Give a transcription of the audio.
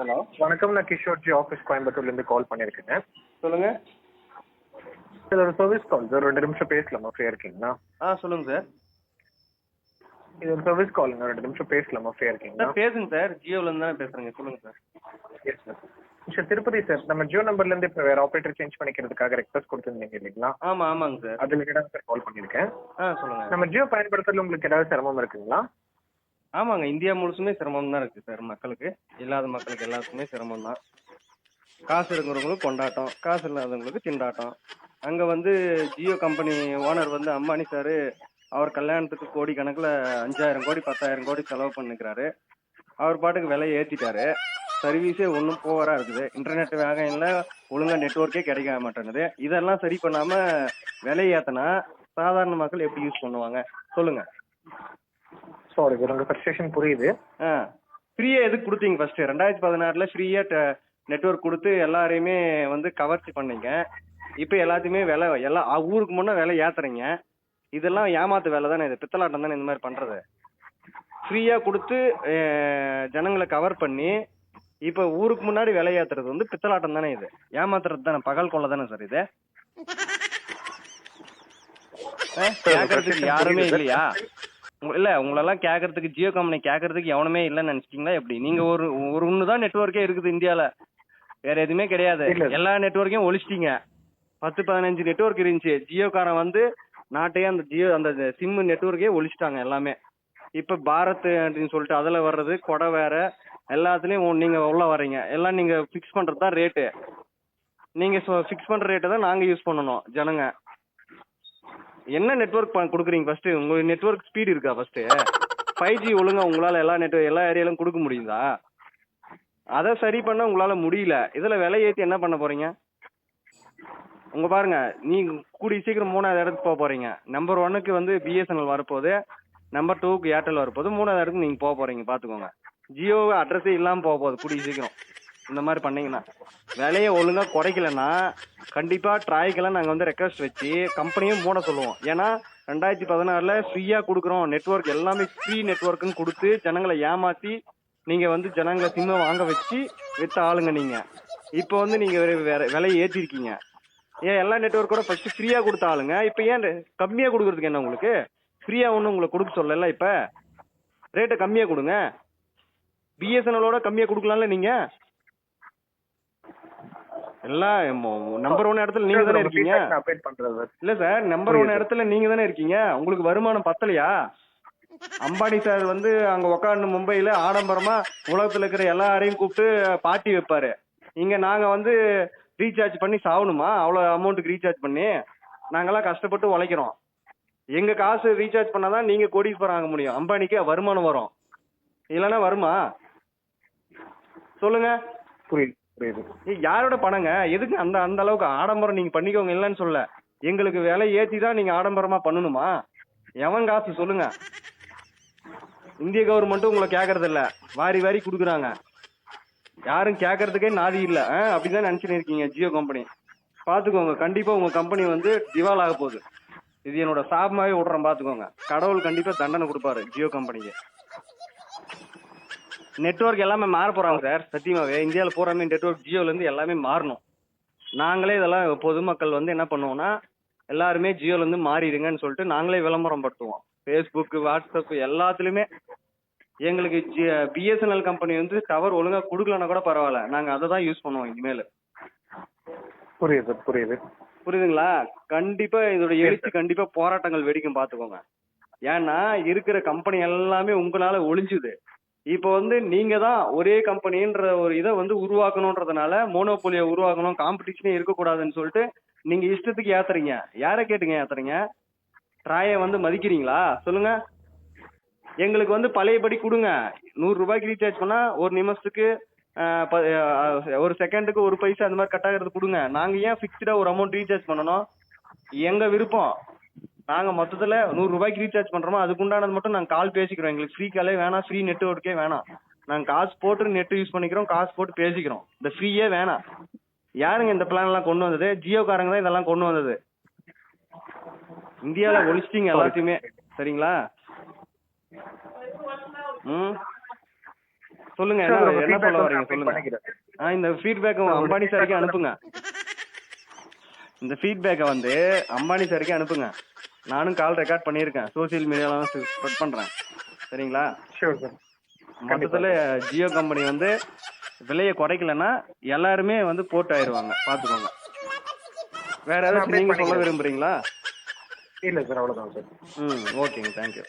Hello. வணக்கம் நான் கிஷோர்ஜி office கோயம்புத்தூர்லேருந்து கால் பண்ணியிருக்கேங்க. சொல்லுங்க. இது ஒரு சர்வீஸ் கால் சார். ரெண்டு நிமிஷம் பேசலாமா? ஃப்ரீயாக இருக்கீங்களா? ஆ சொல்லுங்க சார். இது ஒரு சர்வீஸ் காலுங்க ரெண்டு நிமிஷம் பேசலாமா? ஃப்ரீயாக இருக்கீங்களா? சார் பேசுங்க சார். ஜியோலேருந்து தானே பேசுகிறேங்க சொல்லுங்க sir. Yes sir sir Tirupati sir. நம்ம ஜியோ நம்பர்லேருந்து இப்போ வேறு ஆப்ரேட்டர் சேஞ்ச் பண்ணிக்கிறதுக்காக ரெக்வஸ்ட் கொடுத்துருந்தீங்க இல்லைங்களா? ஆமாம் ஆமாங்க சார். அது ரிலேட்டடாக சார் கால் பண்ணியிருக்கேன். ஆ சொல்லுங்க. நம்ம ஜியோ பயன்படுத்துறதுல உங்களுக்கு ஏதாவது சிரமம் இருக்குங்களா? ஆமாங்க இந்தியா முழுசுமே சிரமம் தான் இருக்குது சார் மக்களுக்கு. இல்லாத மக்களுக்கு எல்லாத்துக்குமே சிரமம் தான் காசு இருக்கிறவங்களுக்கு கொண்டாட்டம் காசு இல்லாதவங்களுக்கு திண்டாட்டம். அங்கே வந்து ஜியோ கம்பெனி ஓனர் வந்து அம்பானி சார் அவர் கல்யாணத்துக்கு கோடி கணக்கில் அஞ்சாயிரம் கோடி பத்தாயிரம் கோடி செலவு பண்ணிக்கிறாரு. அவர் பாட்டுக்கு விலையை ஏற்றிட்டாரு சர்வீஸே ஒன்றும் போவராக இருக்குது. இன்டர்நெட் வேகம் இல்லை ஒழுங்காக நெட்ஒர்க்கே கிடைக்க மாட்டேங்குது. இதெல்லாம் சரி பண்ணாமல் விலையை ஏற்றினா சாதாரண மக்கள் எப்படி யூஸ் பண்ணுவாங்க? சொல்லுங்கள் சாரி உங்கள் ஃப்ரஸ்ட்ரேஷன் புரியுது. ஆ. ஃப்ரீயாக எதுக்கு கொடுத்தீங்க ஃபர்ஸ்ட் ரெண்டாயிரத்தி பதினாறில் ஃப்ரீயாக நெட்ஒர்க் கொடுத்து எல்லாரையுமே வந்து கவர்ச்சி பண்ணீங்க. இப்போ எல்லாத்தையுமே விலை எல்லாம் அ- ஊருக்கு முன்னே விலை ஏத்துறீங்க. இதெல்லாம் ஏமாத்து வேலை தானே இது? பித்தலாட்டம் தானே இந்த மாதிரி பண்ணுறது ஃப்ரீயாக கொடுத்து ஜனங்களை கவர் பண்ணி இப்போ ஊருக்கு முன்னாடி விலை ஏத்துறது வந்து பித்தலாட்டம் தானே இது? ஏமாத்துறது தானே? பகல் கொள்ள தானே சார் இது? கேட்கறதுக்கு யாருமே இல்லையா? உங்க- இல்ல உங்களெல்லாம் கேட்கறதுக்கு ஜியோ கம்பெனி கேட்கறதுக்கு எவனுமே இல்லைன்னு நினைச்சிட்டீங்களா? எப்படி? நீங்க ஒரு ஒரு ஒன்று தான் நெட்ஒர்க்கே இருக்குது இந்தியால. வேற எதுவுமே கிடையாது. எல்லா நெட்ஒர்க்கையும் ஒழிச்சிட்டீங்க. பத்து பதினஞ்சு நெட்ஒர்க் இருந்துச்சு. ஜியோக்காரன் வந்து நாட்டையே அந்த ஜியோ அந்த சிம் நெட்ஒர்க்கே ஒழிச்சிட்டாங்க எல்லாமே. இப்ப பாரத் அப்படின்னு சொல்லிட்டு அதுல வர்றது கொடை வேற எல்லாத்துலயும் நீங்க உள்ள வர்றீங்க. எல்லாம் நீங்க ஃபிக்ஸ் பண்றது தான் ரேட்டு நீங்க ஃபிக்ஸ் பண்ற ரேட்டை தான் நாங்க யூஸ் பண்ணணும் ஜனங்க. என்ன நெட்ஒர்க் கொடுக்குறீங்க ஃபர்ஸ்ட் உங்க நெட்ஒர்க் ஸ்பீடு இருக்கா ஃபர்ஸ்ட் ஃபைவ் ஜி ஒழுங்கா உங்களால எல்லா நெட் எல்லா ஏரியாலும் கொடுக்க முடியுதா? அதை சரி பண்ண உங்களால முடியல. இதுல விலை ஏத்தி என்ன பண்ண போறீங்க? உங்க பாருங்க நீங்க கூடி சீக்கிரம் மூணாவது இடத்துக்கு போக போறீங்க. நம்பர் ஒன்னுக்கு வந்து பிஎஸ்என்எல் வரப்போகுது. நம்பர் டூக்கு ஏர்டெல் வரப்போகுது. மூணாவது இடத்துக்கு நீங்க போக போறீங்க பாத்துக்கோங்க. ஜியோ அட்ரஸே இல்லாம போக போகுது கூடிய சீக்கிரம். இந்த மாதிரி பண்ணீங்கன்னா விலையை ஒழுங்கா குறைக்கலன்னா கண்டிப்பா ட்ராய்க்கெல்லாம் நாங்க வந்து ரெக்வஸ்ட் வச்சு கம்பெனியும் மூட சொல்லுவோம். ஏன்னா ரெண்டாயிரத்தி பதினாறுல ஃப்ரீயா கொடுக்குறோம். நெட்வொர்க் எல்லாமே ஃப்ரீ நெட்வொர்க்குன்னு கொடுத்து ஜனங்களை ஏமாத்தி நீங்க வந்து ஜனங்களை சிம்ம வாங்க வச்சு வித்த ஆளுங்க நீங்க. இப்போ வந்து நீங்க விலையை ஏற்றிருக்கீங்க ஏன் எல்லா நெட்வொர்க்கோட ஃபர்ஸ்ட் ஃப்ரீயா கொடுத்த ஆளுங்க? இப்போ ஏன் கம்மியா கொடுக்கறதுக்கு என்ன உங்களுக்கு? ஃப்ரீயா ஒன்றும் உங்களுக்கு கொடுக்க சொல்லல இப்ப? ரேட்டை கம்மியா கொடுங்க. பிஎஸ்என்எலோட கம்மியா கொடுக்கலாம்ல நீங்க? எல்லாம் நம்பர் ஒன் இடத்துல நீங்க தானே இருக்கீங்க? இல்ல சார் நம்பர் ஒன் இடத்துல நீங்க தானே இருக்கீங்க? உங்களுக்கு வருமானம் பத்தலையா? அம்பானி சார் வந்து அங்க உக்காந்து மும்பையில ஆடம்பரமா உலகத்துல இருக்கிற எல்லாரையும் கூப்பிட்டு பார்ட்டி வைப்பாரு. இங்க நாங்க வந்து ரீசார்ஜ் பண்ணி சாவணுமா? அவ்வளவு அமௌண்ட்டுக்கு ரீசார்ஜ் பண்ணி நாங்கெல்லாம் கஷ்டப்பட்டு உழைக்கிறோம். எங்க காசு ரீசார்ஜ் பண்ணாதான் நீங்க கோடீஸ்வரம் ஆக முடியும். அம்பானிக்கு வருமானம் வரும். இல்லைன்னா வருமா? சொல்லுங்க. புரியுது. புரியுது. ஏய், யாரோட பணங்க? எதுக்கு அந்த அந்த அளவுக்கு ஆடம்பரம் நீங்க பண்ணிக்கோங்க இல்லைன்னு சொல்ல. எங்களுக்கு விலை ஏத்தி தான் நீங்க ஆடம்பரமா பண்ணணுமா? எவன் காசு சொல்லுங்க. இந்திய கவர்மெண்ட்டும் உங்களை கேக்குறது இல்ல வாரி வாரி குடுக்குறாங்க. யாரும் கேட்கறதுக்கே நாதி இல்ல. ஆ, அப்படிதான் நினைச்சுன்னு இருக்கீங்க ஜியோ கம்பெனி பாத்துக்கோங்க கண்டிப்பா உங்க கம்பெனி வந்து திவால் ஆக போகுது. இது என்னோட சாபமாவே விடுறேன் பாத்துக்கோங்க. கடவுள் கண்டிப்பா தண்டனை கொடுப்பாரு ஜியோ கம்பெனிக்கு நெட்வொர்க் எல்லாமே மாற போறாங்க சார். சத்தியமாவே இந்தியாவில் பூராமே நெட்வொர்க் ஜியோல இருந்து எல்லாமே மாறணும். நாங்களே இதெல்லாம் பொதுமக்கள் வந்து என்ன பண்ணுவோம்னா எல்லாருமே ஜியோல இருந்து மாறிடுங்கன்னு சொல்லிட்டு நாங்களே விளம்பரம் படுத்துவோம். ஃபேஸ்புக் வாட்ஸ்அப் எல்லாத்துலயுமே. எங்களுக்கு பிஎஸ்என்எல் கம்பெனி வந்து டவர் ஒழுங்கா கொடுக்கலன்னா கூட பரவாயில்ல. நாங்க அதை தான் யூஸ் பண்ணுவோம் இனிமேல். புரியுது புரியுது. புரியுதுங்களா? கண்டிப்பா இதோட எழுச்சி கண்டிப்பா போராட்டங்கள் வெடிக்கும் பாத்துக்கோங்க. ஏன்னா இருக்கிற கம்பெனி எல்லாமே உங்களால ஒளிஞ்சுது. இப்போ வந்து நீங்க தான் ஒரே கம்பெனின்ற ஒரு இதை வந்து உருவாக்கணுன்றதுனால மோனோபோலியை உருவாக்கணும் காம்படிஷனே இருக்கக்கூடாதுன்னு சொல்லிட்டு நீங்க இஷ்டத்துக்கு ஏத்துறீங்க. யாரை கேட்டுங்க ஏத்துறீங்க? ட்ராயை வந்து மதிக்கிறீங்களா? சொல்லுங்க. எங்களுக்கு வந்து பழையபடி கொடுங்க. நூறு ரூபாய்க்கு ரீசார்ஜ் பண்ணா ஒரு நிமிஷத்துக்கு ப- ஒரு செகண்டுக்கு ஒரு பைசா அந்த மாதிரி கட் ஆகிறது கொடுங்க. நாங்க ஏன் ஃபிக்ஸ்டா ஒரு அமௌண்ட் ரீசார்ஜ் பண்ணணும்? எங்க விருப்பம்? நாங்க மொத்தத்துல நூறு ரூபாய்க்கு ரீசார்ஜ் பண்றோமோ அதுக்கு உண்டானது மட்டும் நாங்க கால் பேசிக்கிறோம். எங்களுக்கு ஃப்ரீ காலே வேணாம் ஃப்ரீ நெட்ஒர்க்கே வேணாம். நாங்க காசு போட்டு நெட் யூஸ் பண்ணிக்கிறோம் காசு போட்டு பேசிக்கிறோம். இந்த ஃப்ரீயே வேணாம். யாருங்க இந்த பிளான் எல்லாம் கொண்டு வந்தது? ஜியோக்காரங்க தான் இதெல்லாம் கொண்டு வந்தது. இந்தியால ஒழிச்சிட்டீங்க எல்லாத்தையுமே. சரிங்களா? ம்? சொல்லுங்க என்ன சொல்ல வரீங்க? சொல்லுங்க. ஆ இந்த ஃபீட்பேக் அம்பானி சாருக்கு அனுப்புங்க. இந்த ஃபீட்பேக்கை வந்து அம்பானி சாருக்கே அனுப்புங்க. நானும் கால் ரெக்கார்ட் பண்ணியிருக்கேன். சோஷியல் மீடியாலாம் ஸ்ப்ரெட் பண்றேன். சரிங்களா? ஷூர் சார் மொத்தத்துல ஜியோ கம்பெனி வந்து விலையை குறைக்கலன்னா எல்லாருமே வந்து போட்டு ஆயிருவாங்க பாத்துக்கோங்க வேற ஏதாச்சும் update நீங்க சொல்ல. விரும்புறீங்களா? இல்லை சார் அவ்வளோதான் சார் ம் ஓகேங்க தேங்க்யூ